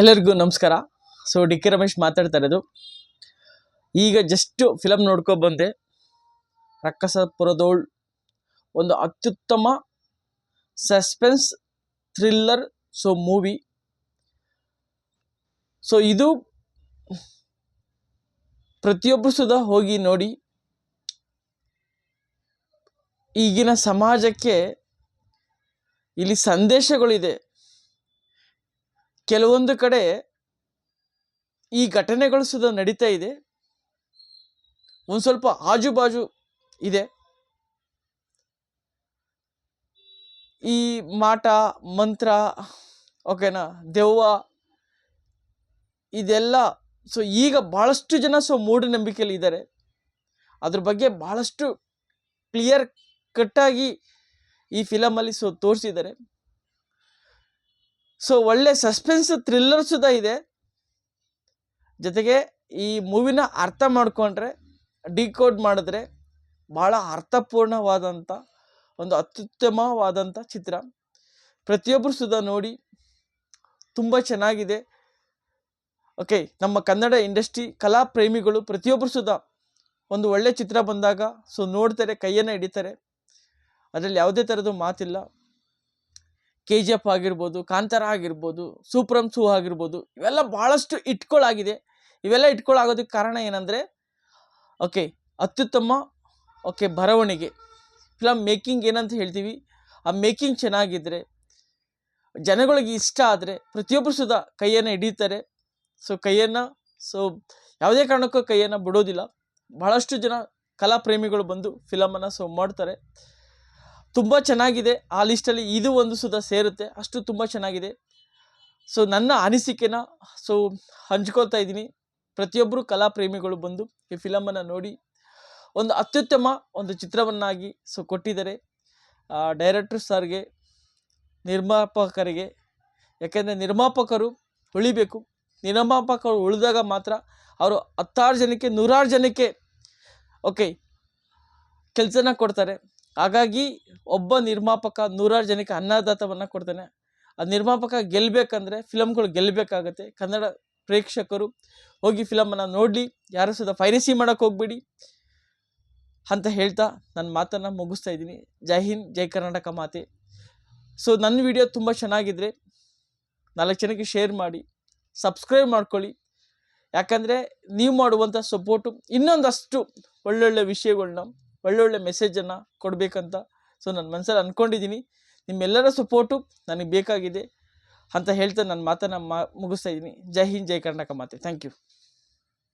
ಎಲ್ಲರಿಗೂ ನಮಸ್ಕಾರ. So D K Ramesh ಮಾತಾಡ್ತಾ ಇರೋದು. ಈಗ ಜಸ್ಟು ಫಿಲಮ್ ನೋಡ್ಕೊ ಬಂದೆ. ರಕ್ಕಸಪುರದೋಳ್ ಒಂದು ಅತ್ಯುತ್ತಮ suspense thriller so movie so ಇದು ಪ್ರತಿಯೊಬ್ಬರು ಸುದ ಹೋಗಿ ನೋಡಿ ಈಗಿನ ಸಮಾಜಕ್ಕೆ ಇಲ್ಲಿ ಸಂದೇಶಗಳಿದೆ. ಕೆಲವೊಂದು ಕಡೆ ಈ ಘಟನೆಗಳು ಸುದ ನಡೀತಾ ಇದೆ. ಒಂದು ಸ್ವಲ್ಪ ಆಜು ಬಾಜು ಇದೆ. ಈ ಮಾಟ, ಮಂತ್ರ, ಓಕೆನಾ, ದೆವ್ವ ಇದೆಲ್ಲ ಸೊ ಈಗ ಭಾಳಷ್ಟು ಜನ ಸೊ ಮೂಢನಂಬಿಕೆಯಲ್ಲಿ ಇದ್ದಾರೆ. ಅದ್ರ ಬಗ್ಗೆ ಭಾಳಷ್ಟು ಕ್ಲಿಯರ್ ಕಟ್ಟಾಗಿ ಈ ಫಿಲಮಲ್ಲಿ ಸೊ ತೋರಿಸಿದ್ದಾರೆ. ಸೊ ಒಳ್ಳೆ ಸಸ್ಪೆನ್ಸ್ ಥ್ರಿಲ್ಲರ್ ಸುದ ಇದೆ. ಜೊತೆಗೆ ಈ ಮೂವಿನ ಅರ್ಥ ಮಾಡಿಕೊಂಡ್ರೆ ಡಿಕೋಡ್ ಮಾಡಿದ್ರೆ ಭಾಳ ಅರ್ಥಪೂರ್ಣವಾದಂಥ ಒಂದು ಅತ್ಯುತ್ತಮವಾದಂಥ ಚಿತ್ರ. ಪ್ರತಿಯೊಬ್ಬರು ಸುದ ನೋಡಿ ತುಂಬ ಚೆನ್ನಾಗಿದೆ. ಓಕೆ ನಮ್ಮ ಕನ್ನಡ ಇಂಡಸ್ಟ್ರಿ ಕಲಾ ಪ್ರೇಮಿಗಳು ಪ್ರತಿಯೊಬ್ಬರು ಸುದ ಒಂದು ಒಳ್ಳೆ ಚಿತ್ರ ಬಂದಾಗ ಸೊ ನೋಡ್ತಾರೆ, ಕೈಯನ್ನು ಹಿಡಿತಾರೆ. ಅದರಲ್ಲಿ ಯಾವುದೇ ಥರದ್ದು ಮಾತಿಲ್ಲ. ಕೆ ಜಿ ಎಫ್ ಆಗಿರ್ಬೋದು, ಕಾಂತಾರ ಆಗಿರ್ಬೋದು ಸೂಪ್ರಮ್ ಸೂ ಆಗಿರ್ಬೋದು, ಇವೆಲ್ಲ ಭಾಳಷ್ಟು ಇಟ್ಕೊಳ್ಳಾಗಿದೆ ಇವೆಲ್ಲ ಇಟ್ಕೊಳ್ಳಾಗೋದಕ್ಕೆ ಕಾರಣ ಏನಂದರೆ, ಓಕೆ, ಅತ್ಯುತ್ತಮ, ಓಕೆ, ಬರವಣಿಗೆ. ಫಿಲಮ್ ಮೇಕಿಂಗ್ ಏನಂತ ಹೇಳ್ತೀವಿ, ಆ ಮೇಕಿಂಗ್ ಚೆನ್ನಾಗಿದ್ದರೆ ಜನಗಳಿಗೆ ಇಷ್ಟ ಆದರೆ ಪ್ರತಿಯೊಬ್ಬರು ಸುದ ಕೈಯನ್ನು ಹಿಡಿತಾರೆ. ಸೊ ಕೈಯನ್ನು ಸೊ ಯಾವುದೇ ಕಾರಣಕ್ಕೂ ಕೈಯನ್ನು ಬಿಡೋದಿಲ್ಲ. ಭಾಳಷ್ಟು ಜನ ಕಲಾ ಪ್ರೇಮಿಗಳು ಬಂದು ಫಿಲಮನ್ನು ಸೊ ಮಾಡ್ತಾರೆ. ತುಂಬ ಚೆನ್ನಾಗಿದೆ. ಆ ಲಿಸ್ಟಲ್ಲಿ ಇದು ಒಂದು ಸುದ ಸೇರುತ್ತೆ. ಅಷ್ಟು ತುಂಬ ಚೆನ್ನಾಗಿದೆ. ಸೊ ನನ್ನ ಅನಿಸಿಕೆನ ಸೊ ಹಂಚ್ಕೊಳ್ತಾ ಇದ್ದೀನಿ. ಪ್ರತಿಯೊಬ್ಬರು ಕಲಾ ಪ್ರೇಮಿಗಳು ಬಂದು ಈ ಫಿಲಮನ್ನು ನೋಡಿ, ಒಂದು ಅತ್ಯುತ್ತಮ ಒಂದು ಚಿತ್ರವನ್ನಾಗಿ ಸೊ ಕೊಟ್ಟಿದ್ದಾರೆ. ಡೈರೆಕ್ಟರ್ ಸರ್ಗೆ ನಿರ್ಮಾಪಕರಿಗೆ, ಯಾಕೆಂದರೆ ನಿರ್ಮಾಪಕರು ಉಳಿಬೇಕು. ನಿರ್ಮಾಪಕರು ಉಳಿದಾಗ ಮಾತ್ರ ಅವರು ಹತ್ತಾರು ಜನಕ್ಕೆ, ನೂರಾರು ಜನಕ್ಕೆ ಓಕೆ ಕೆಲಸನ ಕೊಡ್ತಾರೆ. ಹಾಗಾಗಿ ಒಬ್ಬ ನಿರ್ಮಾಪಕ ನೂರಾರು ಜನಕ್ಕೆ ಅನ್ನದಾತವನ್ನು ಕೊಡ್ತಾನೆ. ಆ ನಿರ್ಮಾಪಕ ಗೆಲ್ಲಬೇಕಂದ್ರೆ ಫಿಲಮ್ಗಳು ಗೆಲ್ಲಬೇಕಾಗತ್ತೆ ಕನ್ನಡ ಪ್ರೇಕ್ಷಕರು ಹೋಗಿ ಫಿಲಮನ್ನು ನೋಡಲಿ ಯಾರು ಸಹ ಫೈನಸಿ ಮಾಡೋಕೆ ಹೋಗ್ಬೇಡಿ ಅಂತ ಹೇಳ್ತಾ ನನ್ನ ಮಾತನ್ನು ಮುಗಿಸ್ತಾ ಇದ್ದೀನಿ. ಜೈ ಹಿಂದ್, ಜೈ ಕರ್ನಾಟಕ ಮಾತೆ. ಸೊ ನನ್ನ ವಿಡಿಯೋ ತುಂಬ ಚೆನ್ನಾಗಿದ್ದರೆ ನಾಲ್ಕು ಜನಕ್ಕೆ ಶೇರ್ ಮಾಡಿ, ಸಬ್ಸ್ಕ್ರೈಬ್ ಮಾಡ್ಕೊಳ್ಳಿ. ಯಾಕಂದರೆ ನೀವು ಮಾಡುವಂಥ ಸಪೋರ್ಟು ಇನ್ನೊಂದಷ್ಟು ಒಳ್ಳೊಳ್ಳೆ ವಿಷಯಗಳ್ನ ಒಳ್ಳೊಳ್ಳೆ ಮೆಸೇಜನ್ನು ಕೊಡಬೇಕಂತ. ಸೊ ನನ್ನ ಮನಸ್ಸಲ್ಲಿ ಅಂದ್ಕೊಂಡಿದ್ದೀನಿ ನಿಮ್ಮೆಲ್ಲರ ಸಪೋರ್ಟು ನನಗೆ ಬೇಕಾಗಿದೆ ಅಂತ ಹೇಳ್ತಾ ನನ್ನ ಮಾತನ್ನು ಮಾ, ಮುಗಿಸ್ತಾ ಇದ್ದೀನಿ ಜೈ ಹಿಂದ್, ಜೈ ಕರ್ನಾಟಕ ಮಾತೆ. Thank you